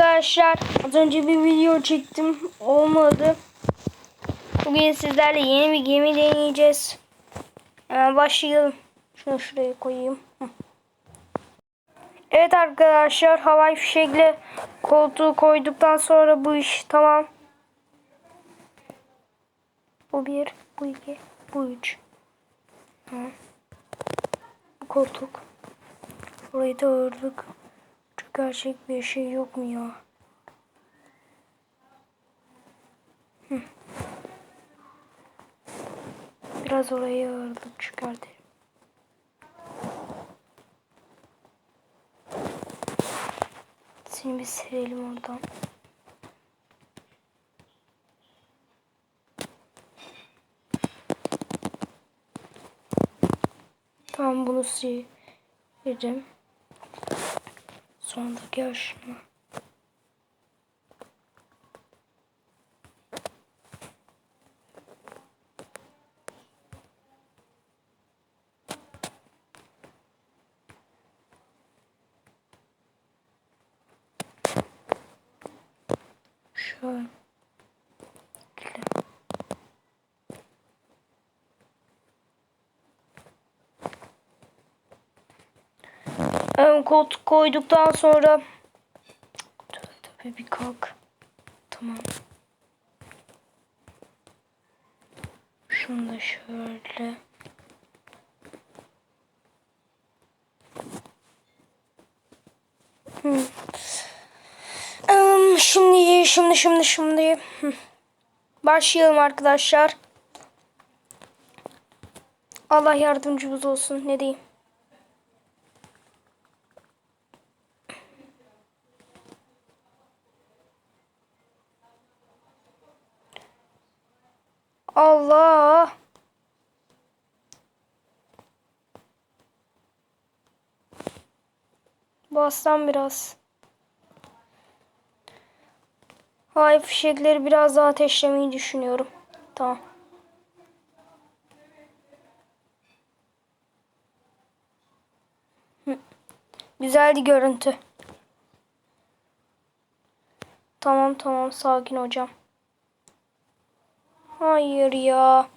arkadaşlar. Az önce bir video çektim. Olmadı. Bugün sizlerle yeni bir gemi deneyeceğiz. Hemen başlayalım. Şunu şuraya koyayım. Evet arkadaşlar havai fişekle koltuğu koyduktan sonra bu iş tamam. Bu bir, bu iki, bu üç. Bu koltuk. Burayı da ördük. Gerçek bir şey yok mu ya? Biraz orayı ördük çıkartayım. Seni bir silelim oradan. Tamam bunu sileceğim. Sonra da gel şuna. Şöyle. Ön koltuk koyduktan sonra tövbe bir kalk. Tamam. Şunu da şöyle. Hı. Im, Şimdi, şimdi, şimdi, şimdi. Başlayalım arkadaşlar. Allah yardımcımız olsun. Ne diyeyim? Allah. Bassam biraz. Hay fişekleri biraz daha ateşlemeyi düşünüyorum. Tamam. Güzeldi görüntü. Tamam tamam sakin hocam. Hayır ya.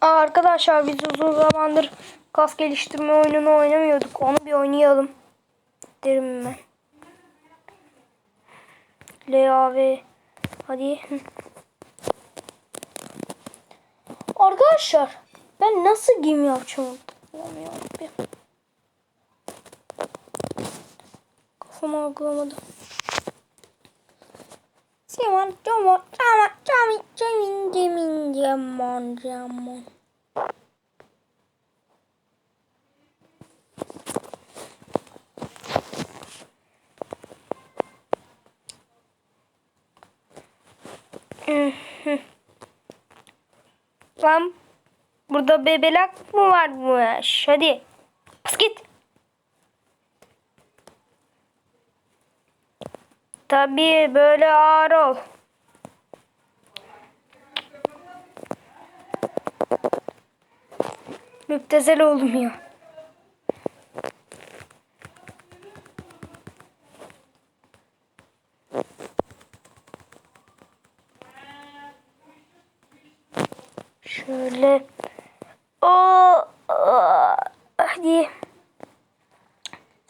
Arkadaşlar biz uzun zamandır kas geliştirme oyununu oynamıyorduk. Onu bir oynayalım. Derim ben. LAV. Hadi. Arkadaşlar ben nasıl gemi yapacağım? Allah'ım yarabbim. Kafam algılamadı. Simon, Jomo, Chama, Chami, Jamin, Jamin, Jamon, Jamon. Lan burada bebelak mı varmış? Hadi. Bas git. Tabii böyle ağır ol. Müptezel ya. Şöyle. O hadi.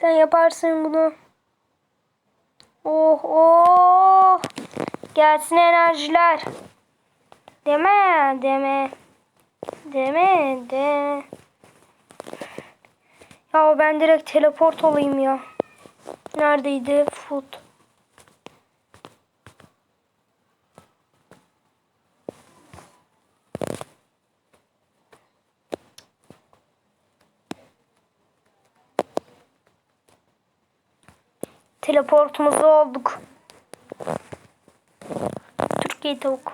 Sen yaparsın bunu. Oh oh. Gelsin enerjiler. Deme deme. Deme de. Ya ben direkt teleport olayım ya. Neredeydi? Food. Teleportumuzu olduk. Tavuk.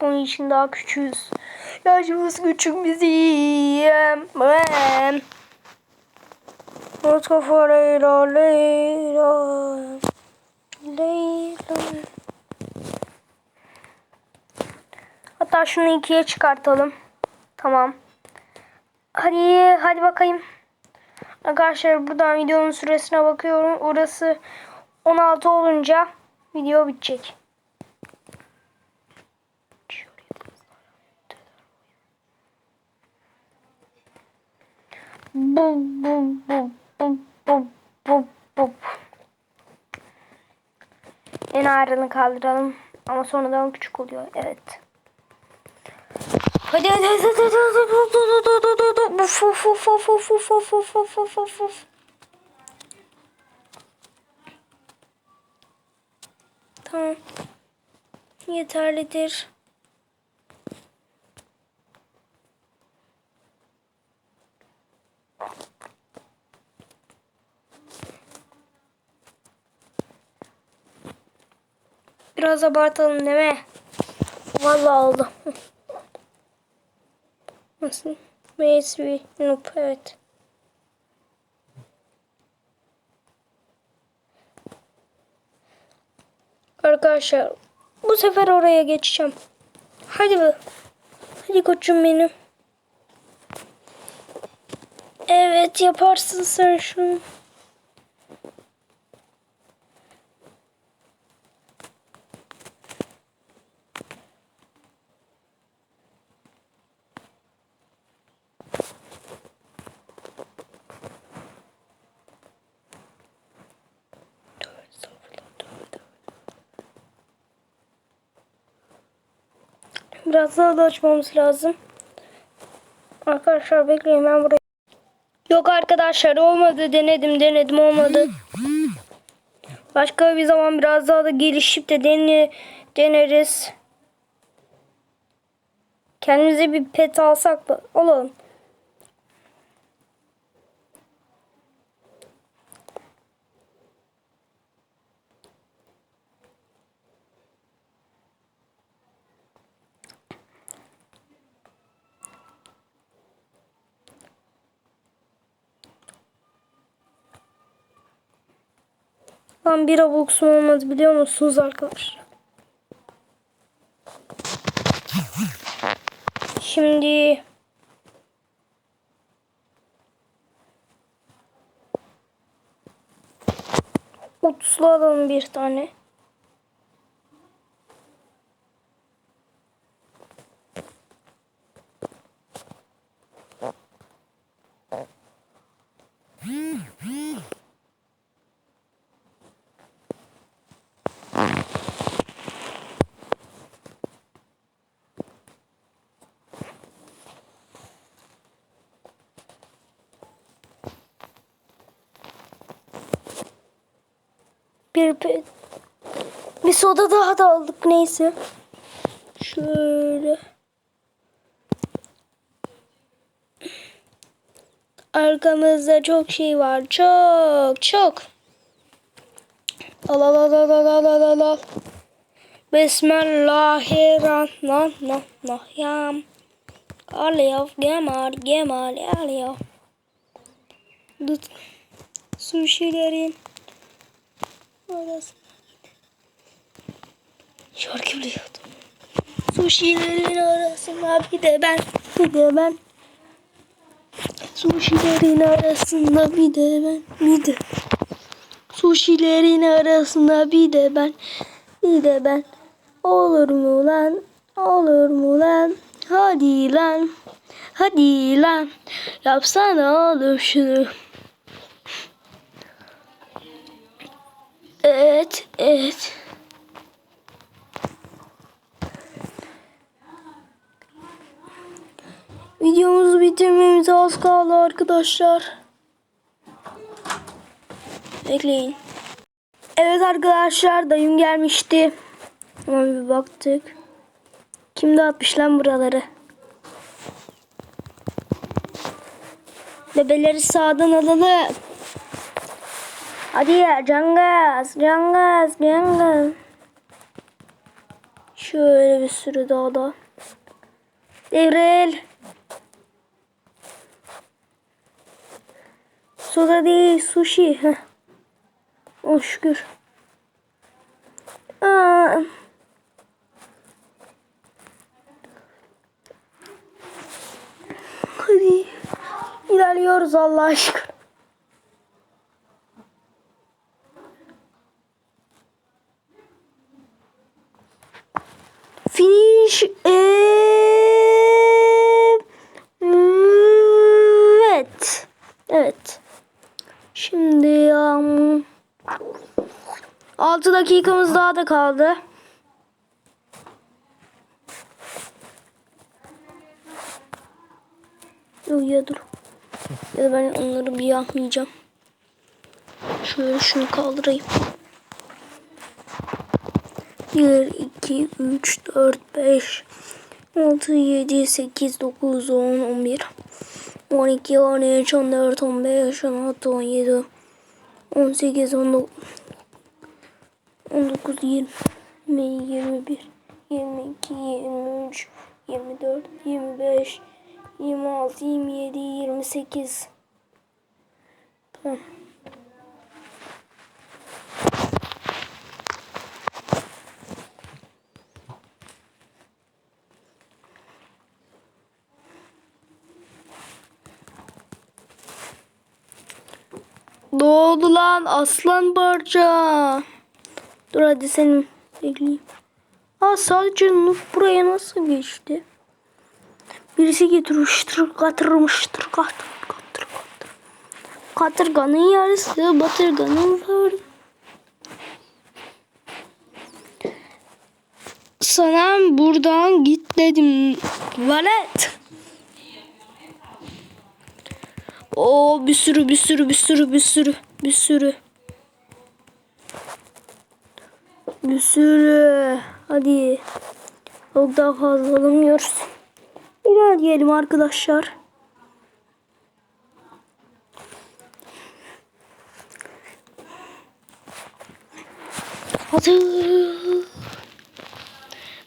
Bunun için daha küçüğüz. Yaşımız küçük bizi yiyemem. Mustafa Leyla Leyla Leyla Hatta şunu ikiye çıkartalım. Tamam. Hadi hadi bakayım. Arkadaşlar buradan videonun süresine bakıyorum. Orası 16 olunca video bitecek. Bu bu bu bu bu bu bu. En ağırını kaldıralım. Ama sonradan küçük oluyor. Evet. Hadi hadi hadi hadi hadi hadi hadi hadi hadi Uf uf uf uf uf uf uf uf Yeterlidir. Biraz abartalım mi? Vallahi oldu. Nasıl? Maze Noob evet. Arkadaşlar bu sefer oraya geçeceğim. Hadi be. Hadi koçum benim. Evet yaparsın sen şunu. Biraz daha da açmamız lazım. Arkadaşlar bekleyin ben burayı. Yok arkadaşlar olmadı denedim denedim olmadı. Başka bir zaman biraz daha da gelişip de dene, deneriz. Kendimize bir pet alsak mı? Alalım. Lan bir abuksum olmadı biliyor musunuz arkadaşlar? Şimdi Otuzlu alalım bir tane. bir, bir, soda daha da aldık neyse. Şöyle. Arkamızda çok şey var. Çok çok. Al al al al al al al al. Bismillahirrahmanirrahim. Aliyov Gemal Gemal Aliyov. Tut. Sushi'lerin. Şarkı biliyordum. Sushi'lerin arasında bir de ben, bir de ben. Sushi'lerin arasında bir de ben, bir de. Sushi'lerin arasında bir de ben, bir de ben. Olur mu lan, olur mu lan? Hadi lan, hadi lan. Yapsana oğlum şunu. Evet, evet. Videomuzu bitirmemize az kaldı arkadaşlar. Bekleyin. Evet arkadaşlar dayım gelmişti. Hemen bir baktık. Kim dağıtmış lan buraları? Bebeleri sağdan alalım. Hadi ya cangaz, cangaz, cangaz. Şöyle bir sürü daha da. Devril. Soda değil sushi. Heh. Oh şükür. Aa. Hadi. ilerliyoruz Allah aşkına. Finish. Evet. Evet. Şimdi um, 6 dakikamız daha da kaldı. Yok ya dur. Ya da ben onları bir yapmayacağım. Şöyle şunu kaldırayım. 1, 2, 3, 4, 5, 6, 7, 8, 9, 10, 11, 12, 13, 14, 15, 16, 17, 18, 19, 19, 20, 21, 22, 23, 24, 25, 26, 27, 28. Tamam. Doğdu lan aslan parça. Dur hadi seni bekleyeyim. Aa sadece Nuh buraya nasıl geçti? Birisi getirmiştir, katırmıştır, katır, katır, katır. Katırganın yarısı, batırganın var. Sana buradan git dedim. Valet. Oo bir sürü bir sürü bir sürü bir sürü bir sürü. Bir sürü. Hadi. Çok daha fazla alamıyoruz. İlerleyelim arkadaşlar. Hadi.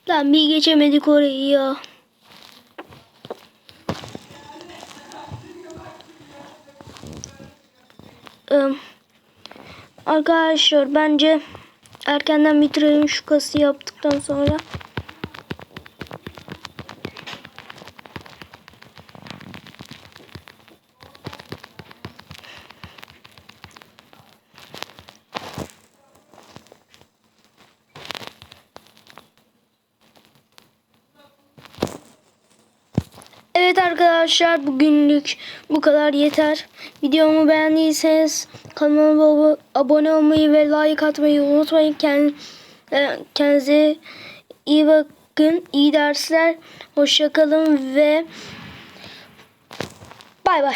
Lan bir geçemedik orayı ya. Arkadaşlar bence erkenden bitirelim şu kası yaptıktan sonra. Evet arkadaşlar bugünlük bu kadar yeter. Videomu beğendiyseniz kanalıma abo- abone olmayı ve like atmayı unutmayın. E, Kendinize iyi bakın. İyi dersler. Hoşçakalın ve bay bay.